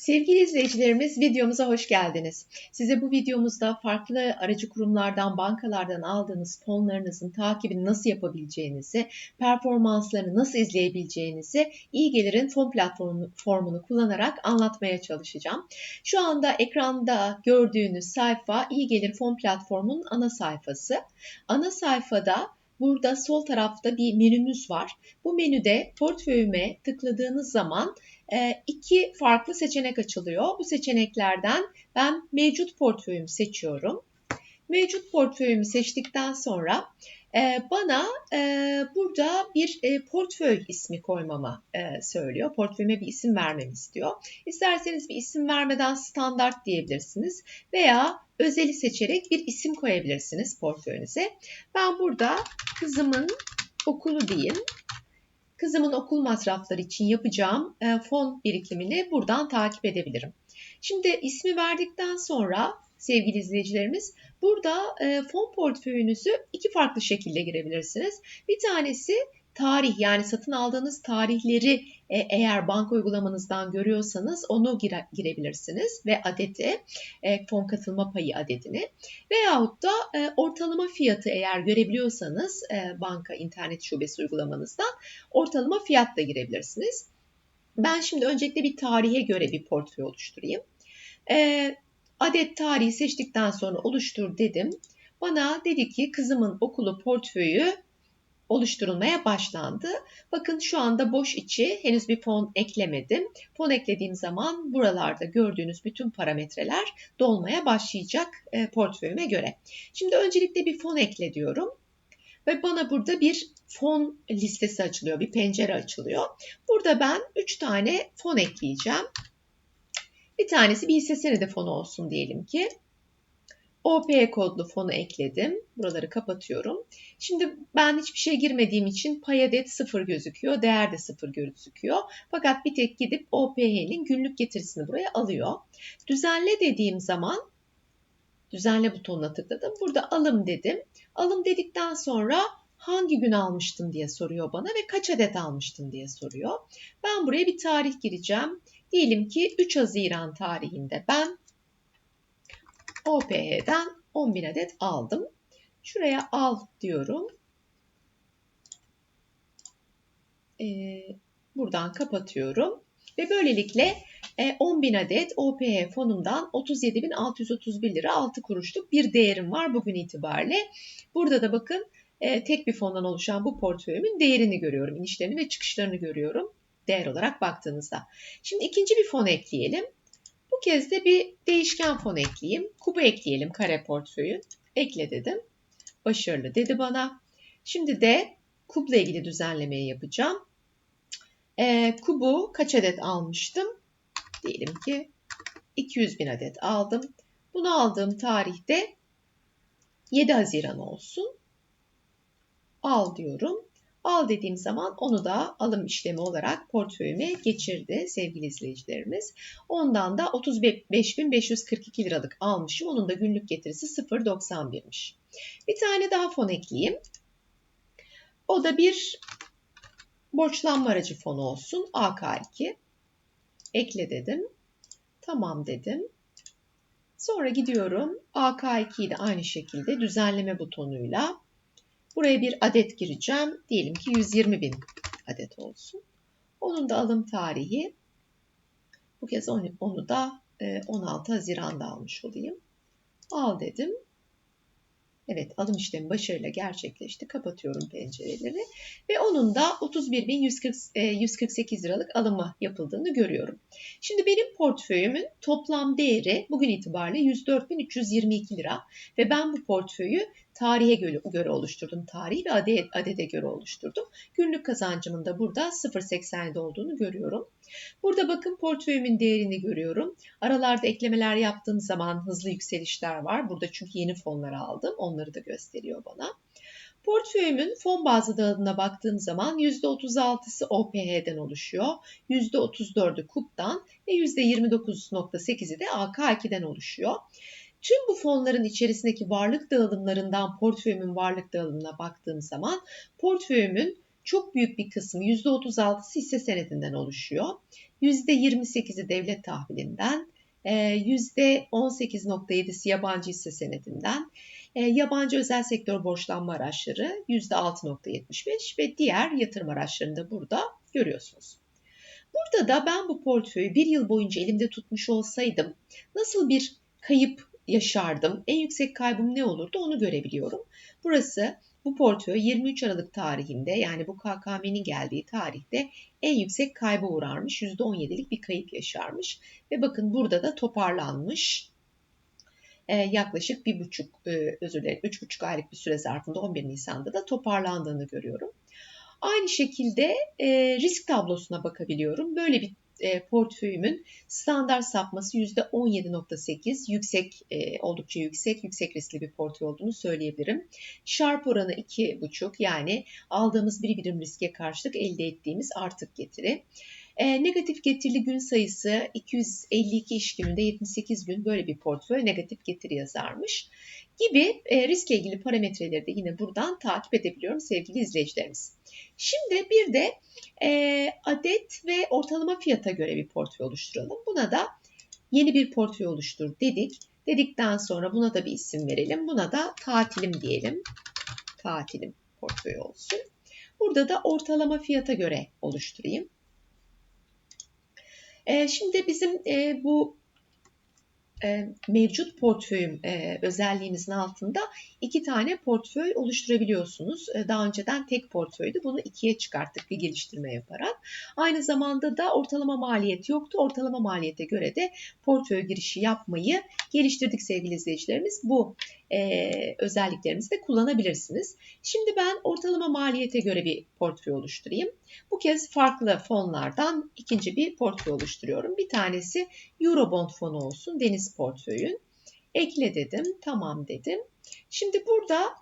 Sevgili izleyicilerimiz videomuza hoş geldiniz. Size bu videomuzda farklı aracı kurumlardan, bankalardan aldığınız fonlarınızın takibini nasıl yapabileceğinizi, performanslarını nasıl izleyebileceğinizi iyi gelirin fon platformunu kullanarak anlatmaya çalışacağım. Şu anda ekranda gördüğünüz sayfa iyi gelir fon platformunun ana sayfası. Ana sayfada Burada sol tarafta bir menümüz var. Bu menüde portföyüme tıkladığınız zaman e, iki farklı seçenek açılıyor. Bu seçeneklerden ben mevcut portföyümü seçiyorum. Mevcut portföyümü seçtikten sonra bana e, burada bir portföy ismi koymamı söylüyor. Portföyüme bir isim vermemi istiyor. İsterseniz bir isim vermeden standart diyebilirsiniz veya özeli seçerek bir isim koyabilirsiniz portföyünüze. Ben burada kızımın okulu diyeyim. Kızımın okul masrafları için yapacağım e, fon birikimini buradan takip edebilirim. Şimdi ismi verdikten sonra sevgili izleyicilerimiz burada e, fon portföyünüzü iki farklı şekilde girebilirsiniz. Bir tanesi tarih yani satın aldığınız tarihleri e, eğer banka uygulamanızdan görüyorsanız onu gire, girebilirsiniz ve adeti e, fon katılma payı adetini veyahut da e, ortalama fiyatı eğer görebiliyorsanız e, banka internet şubesi uygulamanızdan ortalama fiyat da girebilirsiniz. Ben şimdi öncelikle bir tarihe göre bir portföy oluşturayım. E, adet tarihi seçtikten sonra oluştur dedim. Bana dedi ki kızımın okulu portföyü oluşturulmaya başlandı. Bakın şu anda boş içi henüz bir fon eklemedim. Fon eklediğim zaman buralarda gördüğünüz bütün parametreler dolmaya başlayacak e, portföyüme göre. Şimdi öncelikle bir fon ekle diyorum. Ve bana burada bir fon listesi açılıyor, bir pencere açılıyor. Burada ben 3 tane fon ekleyeceğim. Bir tanesi bir hisse senedi fonu olsun diyelim ki. OP kodlu fonu ekledim. Buraları kapatıyorum. Şimdi ben hiçbir şey girmediğim için pay adet 0 gözüküyor. Değer de 0 gözüküyor. Fakat bir tek gidip OPH'nin günlük getirisini buraya alıyor. Düzenle dediğim zaman düzenle butonuna tıkladım. Burada alım dedim. Alım dedikten sonra hangi gün almıştın diye soruyor bana ve kaç adet almıştın diye soruyor. Ben buraya bir tarih gireceğim. Diyelim ki 3 Haziran tarihinde ben OPH'den 10.000 adet aldım. Şuraya al diyorum. Ee, buradan kapatıyorum. Ve böylelikle 10.000 e, adet OPH fonumdan 37.631 lira 6 kuruşluk bir değerim var bugün itibariyle. Burada da bakın e, tek bir fondan oluşan bu portföyümün değerini görüyorum. İnişlerini ve çıkışlarını görüyorum değer olarak baktığınızda. Şimdi ikinci bir fon ekleyelim. Bu kez de bir değişken fon ekleyeyim. Kubu ekleyelim kare portföyü. Ekle dedim. Başarılı dedi bana. Şimdi de kubla ilgili düzenlemeyi yapacağım. E, kubu kaç adet almıştım? Diyelim ki 200 bin adet aldım. Bunu aldığım tarihte 7 Haziran olsun. Al diyorum. Al dediğim zaman onu da alım işlemi olarak portföyüme geçirdi sevgili izleyicilerimiz. Ondan da 35.542 liralık almışım. Onun da günlük getirisi 0.91'miş. Bir tane daha fon ekleyeyim. O da bir borçlanma aracı fonu olsun. AK2. Ekle dedim. Tamam dedim. Sonra gidiyorum. AK2'yi de aynı şekilde düzenleme butonuyla Buraya bir adet gireceğim. Diyelim ki 120 bin adet olsun. Onun da alım tarihi bu kez onu, onu da 16 e, Haziran'da almış olayım. Al dedim. Evet alım işlemi başarıyla gerçekleşti. Kapatıyorum pencereleri. Ve onun da 31.148 e, liralık alımı yapıldığını görüyorum. Şimdi benim portföyümün toplam değeri bugün itibariyle 104.322 lira. Ve ben bu portföyü tarihe göre, göre oluşturdum. Tarih ve adet, adede göre oluşturdum. Günlük kazancımın da burada 0.87 olduğunu görüyorum. Burada bakın portföyümün değerini görüyorum. Aralarda eklemeler yaptığım zaman hızlı yükselişler var. Burada çünkü yeni fonlar aldım. Onları da gösteriyor bana. Portföyümün fon bazlı dağılımına baktığım zaman %36'sı OPH'den oluşuyor, %34'ü KUP'tan ve %29.8'i de AK2'den oluşuyor. Tüm bu fonların içerisindeki varlık dağılımlarından portföyümün varlık dağılımına baktığım zaman portföyümün çok büyük bir kısmı %36'sı hisse senedinden oluşuyor. %28'i devlet tahvilinden, %18.7'si e, yabancı hisse senedinden, e, yabancı özel sektör borçlanma araçları %6.75 ve diğer yatırım araçlarını da burada görüyorsunuz. Burada da ben bu portföyü bir yıl boyunca elimde tutmuş olsaydım nasıl bir kayıp yaşardım, en yüksek kaybım ne olurdu onu görebiliyorum. Burası bu portföy 23 Aralık tarihinde yani bu KKM'nin geldiği tarihte en yüksek kayba uğrarmış. %17'lik bir kayıp yaşarmış. Ve bakın burada da toparlanmış. Ee, yaklaşık bir buçuk, e, özür dilerim, üç buçuk aylık bir süre zarfında 11 Nisan'da da toparlandığını görüyorum. Aynı şekilde e, risk tablosuna bakabiliyorum. Böyle bir e, portföyümün standart sapması %17.8 yüksek e, oldukça yüksek yüksek riskli bir portföy olduğunu söyleyebilirim. Sharp oranı 2.5 yani aldığımız bir birim riske karşılık elde ettiğimiz artık getiri. E, negatif getirili gün sayısı 252 iş gününde 78 gün böyle bir portföy negatif getiri yazarmış gibi e, riskle ilgili parametreleri de yine buradan takip edebiliyorum sevgili izleyicilerimiz. Şimdi bir de e, adet ve ortalama fiyata göre bir portföy oluşturalım. Buna da yeni bir portföy oluştur dedik. Dedikten sonra buna da bir isim verelim. Buna da tatilim diyelim. Tatilim portföy olsun. Burada da ortalama fiyata göre oluşturayım. E, şimdi bizim e, bu mevcut portföyüm e, özelliğimizin altında iki tane portföy oluşturabiliyorsunuz. E, daha önceden tek portföydü. Bunu ikiye çıkarttık bir geliştirme yaparak. Aynı zamanda da ortalama maliyet yoktu. Ortalama maliyete göre de portföy girişi yapmayı geliştirdik sevgili izleyicilerimiz. Bu e, özelliklerimizi de kullanabilirsiniz. Şimdi ben ortalama maliyete göre bir portföy oluşturayım. Bu kez farklı fonlardan ikinci bir portföy oluşturuyorum. Bir tanesi Eurobond fonu olsun deniz portföyün. Ekle dedim, tamam dedim. Şimdi burada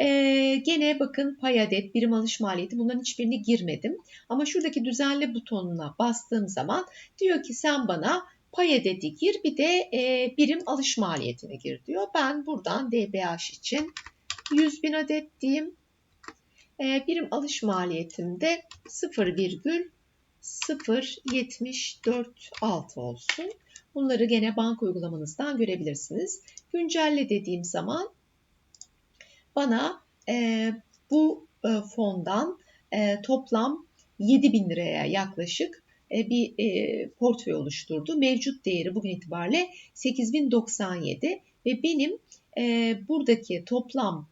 ee, gene bakın pay adet, birim alış maliyeti bunların hiçbirini girmedim. Ama şuradaki düzenle butonuna bastığım zaman diyor ki sen bana pay ededi gir bir de e, birim alış maliyetini gir diyor. Ben buradan DBH için 100 bin adet diyeyim. E, birim alış maliyetimde 0,0746 olsun. Bunları gene banka uygulamanızdan görebilirsiniz. Güncelle dediğim zaman bana e, bu e, fondan e, toplam 7 bin liraya yaklaşık bir e, portföy oluşturdu. Mevcut değeri bugün itibariyle 8097 ve benim e, buradaki toplam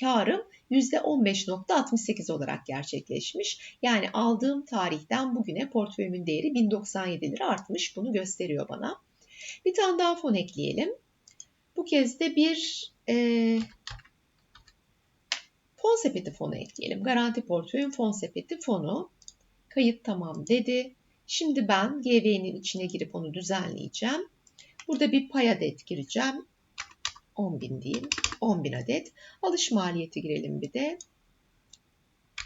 karım %15.68 olarak gerçekleşmiş. Yani aldığım tarihten bugüne portföyümün değeri 1097 lira artmış. Bunu gösteriyor bana. Bir tane daha fon ekleyelim. Bu kez de bir e, fon sepeti fonu ekleyelim. Garanti portföyün fon sepeti fonu. Kayıt tamam dedi. Şimdi ben GV'nin içine girip onu düzenleyeceğim. Burada bir pay adet gireceğim. 10.000 değil. 10.000 adet. Alış maliyeti girelim bir de.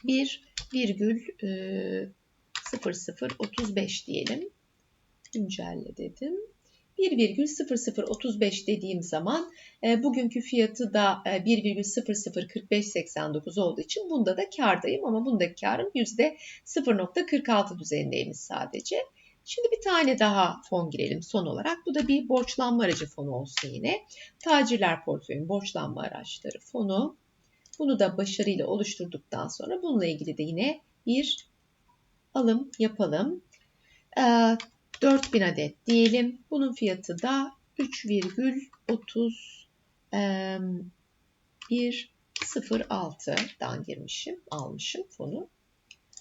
1,0035 diyelim. Güncelle dedim. 1,0035 dediğim zaman e, bugünkü fiyatı da e, 1,004589 olduğu için bunda da kardayım ama bundaki karım %0.46 düzeyindeymiş sadece. Şimdi bir tane daha fon girelim son olarak. Bu da bir borçlanma aracı fonu olsun yine. Tacirler portföyün borçlanma araçları fonu. Bunu da başarıyla oluşturduktan sonra bununla ilgili de yine bir alım yapalım. Ee, 4000 adet diyelim. Bunun fiyatı da 3,3106'dan girmişim, almışım fonu.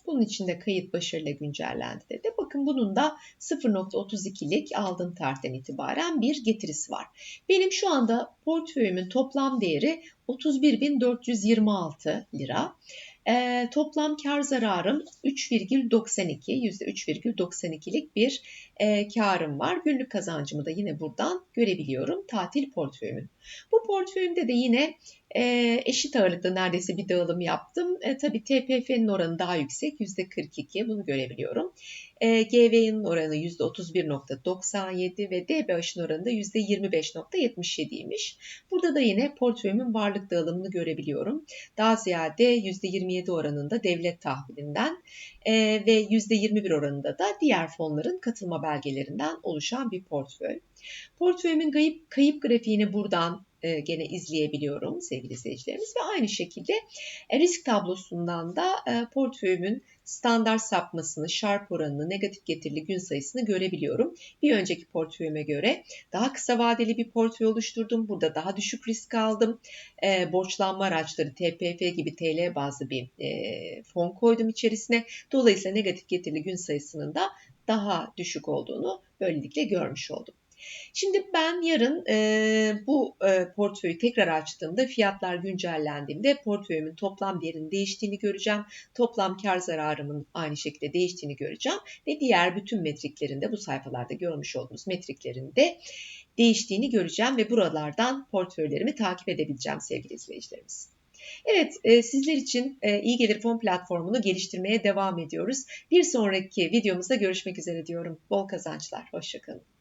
Bunun için de kayıt başarıyla güncellendi dedi. Bakın bunun da 0.32'lik aldığım tarihten itibaren bir getirisi var. Benim şu anda portföyümün toplam değeri 31.426 lira. E, toplam kar zararım 3,92 %3,92'lik bir e, karım var. Günlük kazancımı da yine buradan görebiliyorum tatil portföyümün. Bu portföyümde de yine E, eşit ağırlıklı neredeyse bir dağılım yaptım. E, tabii TPF'nin oranı daha yüksek %42 bunu görebiliyorum. E, GV'nin oranı %31.97 ve DBH'ın oranı da %25.77'ymiş. Burada da yine portföyümün varlık dağılımını görebiliyorum. Daha ziyade %27 oranında devlet tahvilinden e, ve %21 oranında da diğer fonların katılma belgelerinden oluşan bir portföy. Portföyümün kayıp, kayıp grafiğini buradan e, gene izleyebiliyorum sevgili izleyicilerimiz ve aynı şekilde e, risk tablosundan da e, portföyümün standart sapmasını, şarp oranını, negatif getirili gün sayısını görebiliyorum. Bir önceki portföyüme göre daha kısa vadeli bir portföy oluşturdum. Burada daha düşük risk aldım. E, borçlanma araçları TPF gibi TL bazlı bir e, fon koydum içerisine. Dolayısıyla negatif getirili gün sayısının da daha düşük olduğunu böylelikle görmüş oldum. Şimdi ben yarın e, bu e, portföyü tekrar açtığımda fiyatlar güncellendiğinde portföyümün toplam değerinin değiştiğini göreceğim. Toplam kar zararımın aynı şekilde değiştiğini göreceğim ve diğer bütün metriklerinde bu sayfalarda görmüş olduğunuz metriklerinde değiştiğini göreceğim ve buralardan portföylerimi takip edebileceğim sevgili izleyicilerimiz. Evet, e, sizler için e, iyi gelir fon platformunu geliştirmeye devam ediyoruz. Bir sonraki videomuzda görüşmek üzere diyorum. Bol kazançlar, hoşçakalın.